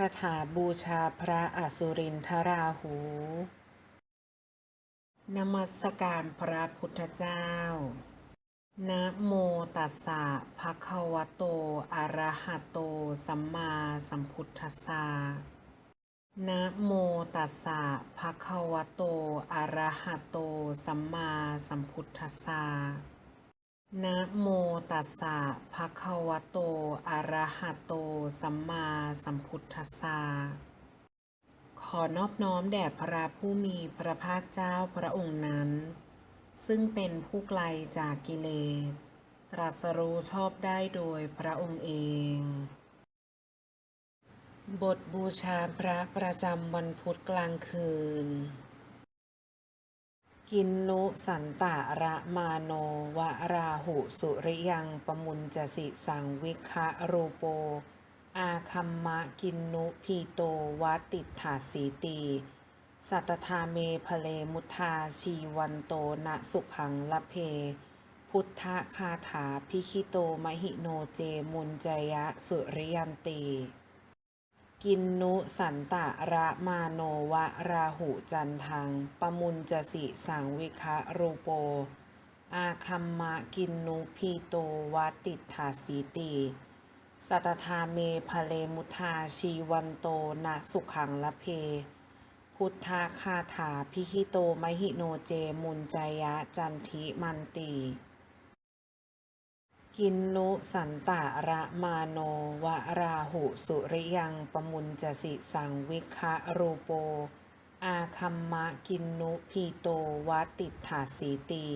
คาถาบูชาพระอสุรินทราหู นมัสการพระพุทธเจ้า นะโมตัสสะภะคะวะโต อะระหะโต สัมมาสัมพุทธัสสะ นะโมตัสสะภะคะวะโต อะระหะโต สัมมาสัมพุทธัสสะ นะโมตัสสะภะคะวะโต อะระหะโต สัมมาสัมพุทธัสสะ ขอนอบน้อมแด่พระผู้มีพระภาคเจ้าพระองค์นั้น ซึ่งเป็นผู้ไกลจากกิเลส ตรัสรู้ชอบได้โดยพระองค์เอง บทบูชาพระประจำวันพุธกลางคืน กินนุสันตะระมาโนวะราหุสุริยังปมุญจสิสังวิคะรูโป อาคัมมะกินนุพีโตวัตติถาสีตีสัตธาเมพเลมุทาชีวันโตนะสุขังละเพ พุทธคาถาพิคิโตมหิโนเจมุญจยะสุริยันตี กินนุสันตะระมาโนวะราหุจันทัง ปมุญจสิสังวิคะรูโป อาคัมมะกินนุพีโตวัตติถาสีตีสัตธาเมพเลมุทาชีวันโตนะสุขังละเพ พุทธาคาถาพิคิโตมหิโนเจมุญจยะจันทิมันตี กินนุสันตะระมาโนวะราหุสุริยังปมุญจสิสังวิคะรูโป อาคัมมะกินนุพีโตวัตติถาสีตี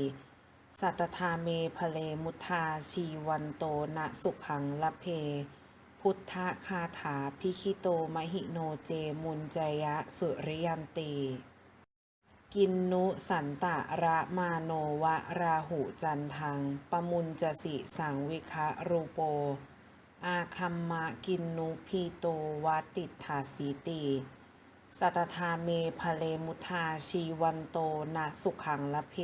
สัตธาเมพเลมุทาชีวันโตนะสุขังละเพ พุทธคาถาพิคิโตมหิโนเจมุญจยะสุริยันตี กินนุสันตะระมาโนวะราหุจันทัง ปมุญจสิสังวิคะรูโป อาคัมมะกินนุพีโตวัตติถาสีตีสัตธาเมพเลมุทาชีวันโตนะสุขังละเพ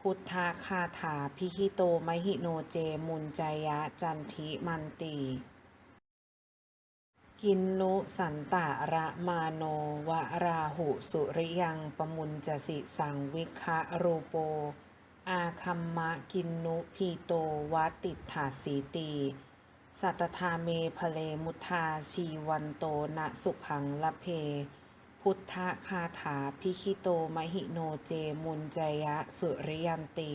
พุทธคาถาพิคิโตมหิโนเจมุญจยะจันทิมันตี กินนุสันตะระมาโนวราหุสุริยังปมุญจสิสังวิคะรูโป อาคัมมะกินนุพีโตวัตติถาสีตีสัตธาเมพเลมุทาชีวันโตนะสุขังละเพ พุทธคาถาพิคิโตมหิโนเจมุญจยะสุริยันตี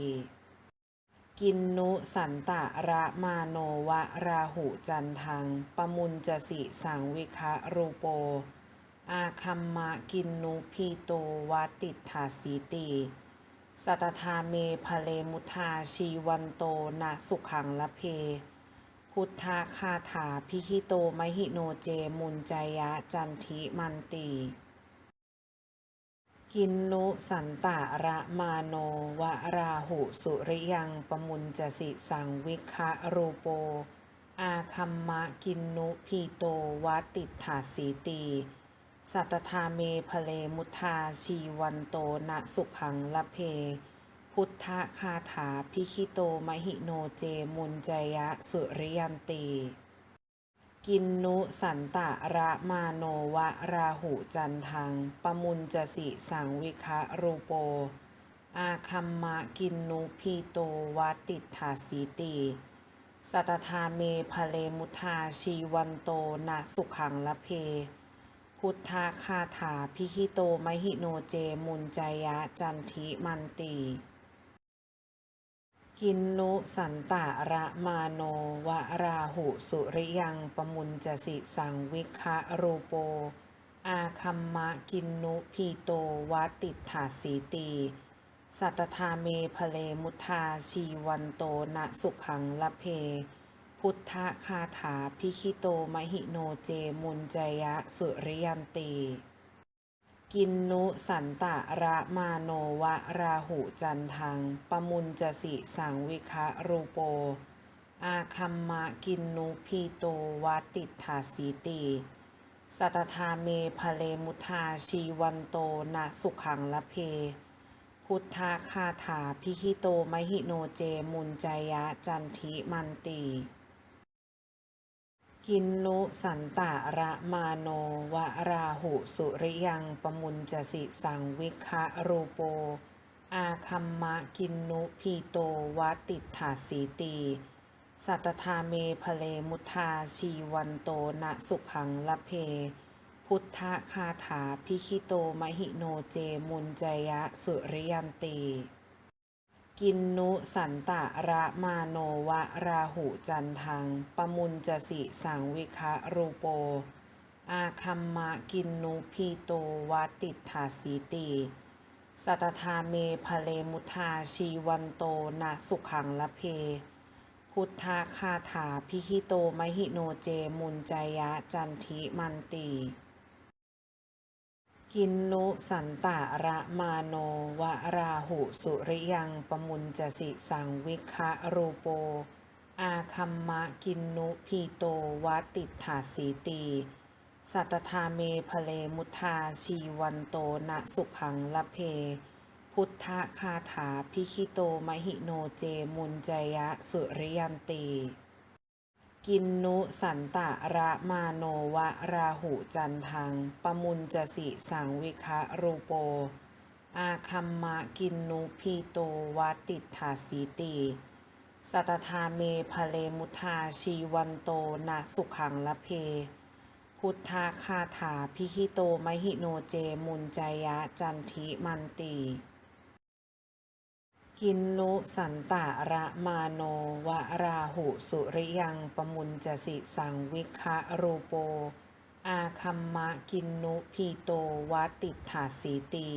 กินนุสันตะระมาโนวะราหุจันทัง ปมุญจสิสังวิคะรูโป อาคัมมะกินนุพีโตวัตติถาสีตีสัตธาเมพเลมุทาชีวันโตนะสุขังละเพ พุทธคาถาพิคิโตมหิโนเจมุญจยะจันทิมันตี กินนุสันตะระมาโนวะราหุสุริยังปมุญจสิสังวิคะรูโป อาคัมมะกินนุพีโตวัตติถาสีตีสัตธาเมพเลมุทาชีวันโตนะสุขังละเพ พุทธคาถาพิคิโตมหิโนเจมุญจยะสุริยันตี กินนุสันตะระมาโนวะราหุจันทัง ปมุญจสิสังวิคะรูโป อาคัมมะกินนุพีโตวัตติถาสีตีสัตธาเมพเลมุทาชีวันโตนะสุขังละเพ พุทธาคาถาพิคิโตมหิโนเจมุญจยะจันทิมันตี กินนุสันตะระมาโนวะราหุสุริยังปมุญจสิสังวิคะรูโป อาคัมมะกินนุพีโตวัตติถาสีตีสัตธาเมพเลมุทาชีวันโตนะสุขังละเพ พุทธคาถาพิคิโตมหิโนเจมุญจยะสุริยันตี กินนุสันตะระมาโนวะราหุจันทัง ปมุญจสิสังวิคะรูโป อาคัมมะกินนุพีโตวัตติถาสีตีสัตธาเมพเลมุทาชีวันโตนะสุขังละเพ พุทธคาถาพิคิโตมหิโนเจมุญจยะจันทิมันตี กินนุสันตะระมาโนวะราหุสุริยังปมุญจสิสังวิคะรูโป อาคัมมะกินนุพีโตวติถาสีตีสัตธาเมพเลมุทาชีวันโตนะสุขังละเพ พุทธคาถาพิคิโตมหิโนเจมุนจยะสุริยันตี กินนุสันตะระมาโนวะราหุจันทัง ปมุญจสิสังวิคะรูโป อาคัมมะกินนุพีโตวัติถาสีตีสัตธาเมพะเลมุทาชีวันโตนะสุขังละเพ พุทธคาถาพิคิโตมหิโนเจมุนจยะจันทิมันตี กินนุสันตะระมาโนวะราหุสุริยังปมุญจสิสังวิคะรูโป อาคัมมะกินนุพีโตวัติถาสีตีสัตธาเมพเลมุทาชีวันโตนะสุขังละเพ พุทธคาถาพิคิโตมหิโนเจมุนจยะสุริยันตี กินนุสันตะระมาโนวะราหุจันทัง ปมุญจสิสังวิคะรูโป อาคัมมะกินนุพีโตวัติถาสีตีสัตธาเมพะเลมุทาชีวันโตนะสุขังละเพ พุทธคาถาพิคิโตมหิโนเจมุนจยะจันทิมันตี กินนุสันตะระมาโนวะราหุสุริยังปมุญจสิสังวิคะรูโป อาคัมมะกินนุพีโตวัติถาสีตี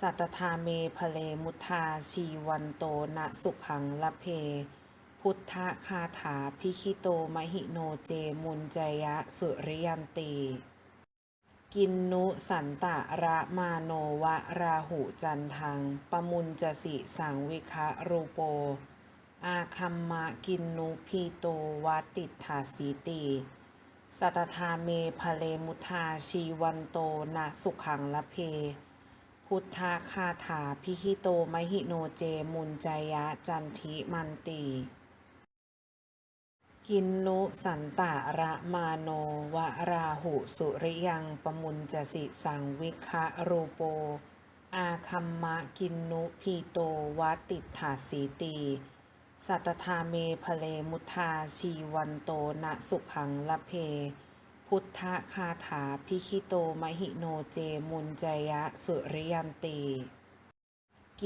สัตธาเมพเลมุทาชีวันโตนะสุขังละเพ พุทธคาถาพิคิโตมหิโนเจมุนจยะสุริยันตี กินนุสันตะระมาโนวะราหุจันทัง ปมุญจสิสังวิคะรูโป อาคัมมะกินนุพีโตวัติถาสีตีสัตธาเมพะเลมุทาชีวันโตนะสุขังละเพ พุทธคาถาพิคิโตมหิโนเจมุนจยะจันทิมันตี กินนุสันตะระมาโนวะราหุสุริยังปมุญจสิสังวิคะรูโป อาคัมมะกินนุพีโตวัติถาสีตีสัตธาเมพเลมุทาชีวันโตนะสุขังละเพ พุทธคาถาพิคิโตมหิโนเจมุนจยะสุริยันตี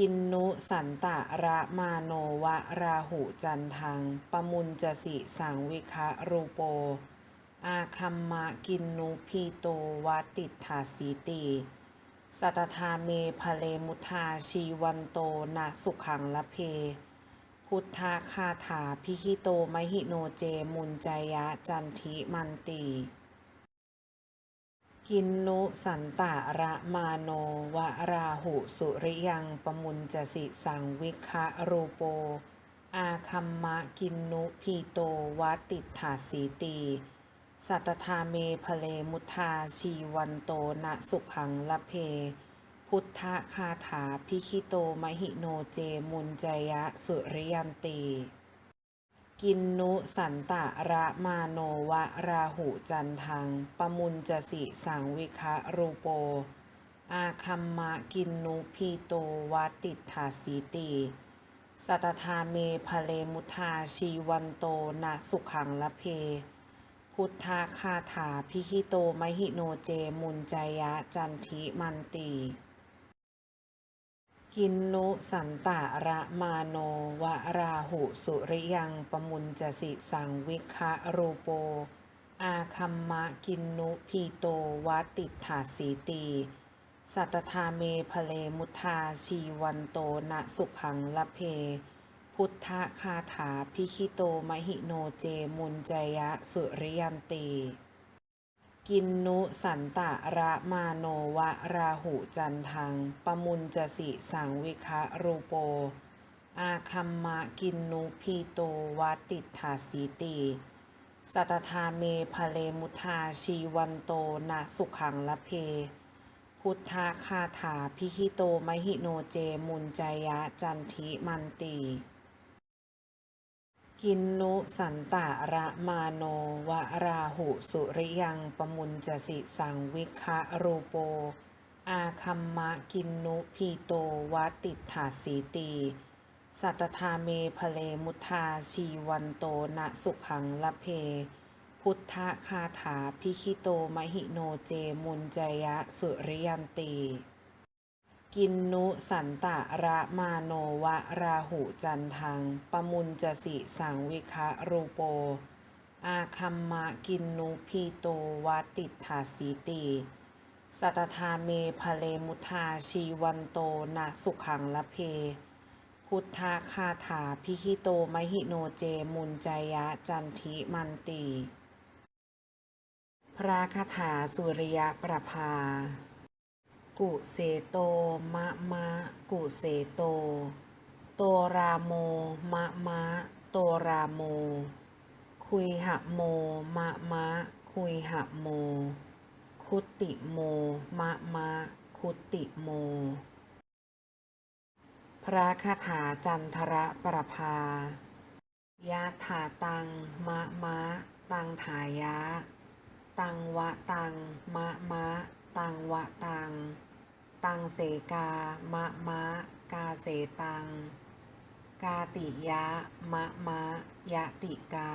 กินนุสันตะระมาโนวะราหุจันทัง ปมุญจสิสังวิคะรูโป อาคัมมะกินนุพีโตวัติถาสีตีสัตธาเมพะเลมุทาชีวันโตนะสุขังละเพ พุทธาคาถาพิคิโตมหิโนเจมุนจยะจันทิมันตี กินนุสันตะระมาโนวะราหุสุริยังปมุญจสิสังวิคะรูโป อาคัมมะกินนุพีโตวัติถาสีตีสัตธาเมพเลมุทาชีวันโตนะสุขังละเพ พุทธคาถาพิคิโตมหิโนเจมุนจยะสุริยันตี กินนุสันตะระมาโนวะราหุจันทัง ปมุญจสิสังวิคะรูโป อาคัมมะกินนุพีโตวัติถาสีตีสัตธาเมพะเลมุทาชีวันโตนะสุขังละเพ พุทธาคาถาพิคิโตมหิโนเจมุนจยะจันทิมันตี กินนุสันตะระมาโนวะราหุสุริยังปมุญจสิสังวิคะรูโป อาคัมมะกินนุพีโตวัติถาสีตีสัตธาเมพเลมุทาชีวันโตนะสุขังละเพ พุทธคาถาพิคิโตมหิโนเจมุนจยะสุริยันตี กินนุสันตะระมาโนวะราหุจันทัง ปมุญจสิสังวิคะรูโป อาคัมมะกินนุพีโตวัติถาสีตีสัตธาเมพะเลมุทาชีวันโตนะสุขังละเพ พุทธคาถาพิคิโตมหิโนเจมุนจยะจันทิมันตี กินนุสันตะระมาโนวราหุสุริยังปมุญจสิสังวิคะรูโป อาคัมมะกินนุพีโตวัติถาสีตีสัตธาเมพเลมุทาชีวันโตนะสุขังละเพ พุทธคาถาพิคิโตมหิโนเจมุนจยะสุริยันตี กินนุสันตะระมาโนวะราหุจันทัง ปมุญจสิสังวิคะรูโป อาคัมมะกินนุพีโตวัติถาสีตีสัตธาเมพะเลมุทาชีวันโตนะสุขังละเพ พุทธาคาถาพิคิโตมหิโนเจมุนจยะจันทิมันติพระคาถาสุริยประภา กุเสโตมะมะ กุเสโต โตราโม มะมะ โตราโม คุยหะโม มะมะ คุยหะโม คุติโม มะมะ คุตติโม พระคาถาจันทระประภายะถาตัง มะมะ ตังถายะ ตังวะตัง มะมะ ตังวะตัง ตังเสกามะมะ กาเสตัง กาติยะ มะมะ ยะติกา